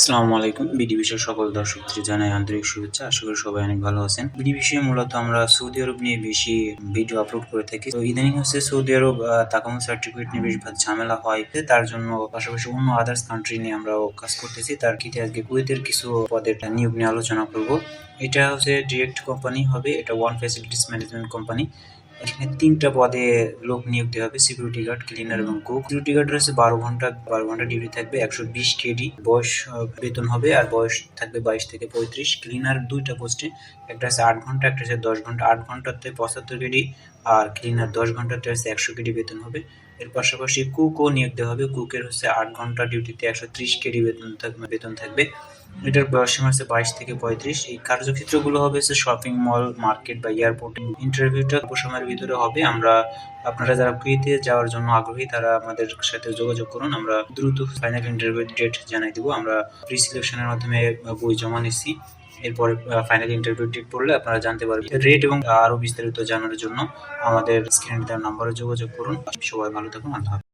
আসসালামু আলাইকুম। বিডি বিষয়ের সকল দর্শকদের জানাই আন্তরিক শুভেচ্ছা। আশা করি সবাই অনেক ভালো আছেন। বিডি বিষয়ে মূলত আমরা সৌদি আরব নিয়ে বেশি ভিডিও আপলোড করে থাকি। তো ইদানিং হচ্ছে সৌদি আরব তাকামু সার্টিফিকেট নিয়ে বেশ ঝামেলা হয়। তার জন্য পাশাপাশি অন্য আদার্স কান্ট্রি নিয়ে আমরাও কাজ করতেছি। তার কি আজকে কুয়েতের কিছু পদের নিয়োগ নিয়ে আলোচনা করব। এটা হচ্ছে ডিরেক্ট কোম্পানি হবে। এটা ওয়ান ফ্যাসিলিটিস ম্যানেজমেন্ট কোম্পানি এখানে তিনটা পদে লোক নিয়োগ দেওয়া হবে সিকিউরিটি গার্ড ক্লিনার এবং কুক সিকিউরিটি গার্ড রয়েছে বারো ঘণ্টা বারো ঘণ্টা ডিউটি থাকবে, একশো বিশ কেডি বয়স বেতন হবে আর বয়স থাকবে বাইশ থেকে পঁয়ত্রিশ। ক্লিনার দুইটা পোস্টে একটা আছে আট ঘণ্টা, একটা আছে দশ ঘণ্টা। আট ঘন্টাতে পঁচাত্তর কেডি আর ক্লিনার দশ ঘন্টাতে হচ্ছে একশো কেডি বেতন হবে। এর পাশাপাশি কুকও নিয়োগ দেওয়া হবে। কুকের হচ্ছে আট ঘণ্টা ডিউটিতে একশো ত্রিশ কেডি বেতন থাকবে বেতন থাকবে। এটার বয়স হচ্ছে বাইশ থেকে পঁয়ত্রিশ। এই কার্যক্ষেত্রগুলো হবে হচ্ছে শপিং মল মার্কেট বা এয়ারপোর্ট ইন্টারভিউটা অল্প সময়ের ভিতরে হবে। আমরা আপনারা যারা কুয়েতে যাওয়ার জন্য আগ্রহী, তারা আমাদের সাথে যোগাযোগ করুন। আমরা দ্রুত ফাইনাল ইন্টারভিউ ডেট জানাই দেবো। আমরা প্রি সিলেকশনের মাধ্যমে বই জমা নিচ্ছি। এরপরে ফাইনাল ইন্টারভিউ ডেট পড়লে আপনারা জানতে পারবেন রেট এবং আরও বিস্তারিত জানার জন্য আমাদের স্ক্রিনে দেওয়া নম্বরে যোগাযোগ করুন সবাই ভালো থাকুন, আল্লাহ।